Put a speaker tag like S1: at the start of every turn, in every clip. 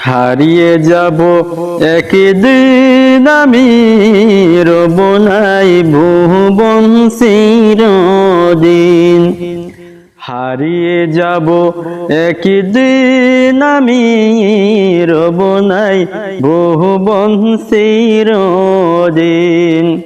S1: হারিয়ে যাব একদিন আমি। রব নাই ভুবন চিরদিন। হারিয়ে যাব একদিন আমি। রব নাই ভুবন চিরদিন।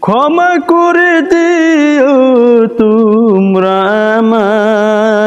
S1: ক্ষমা করে দিও তোমরা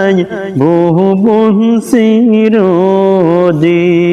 S1: নাই বংশী চিরদিন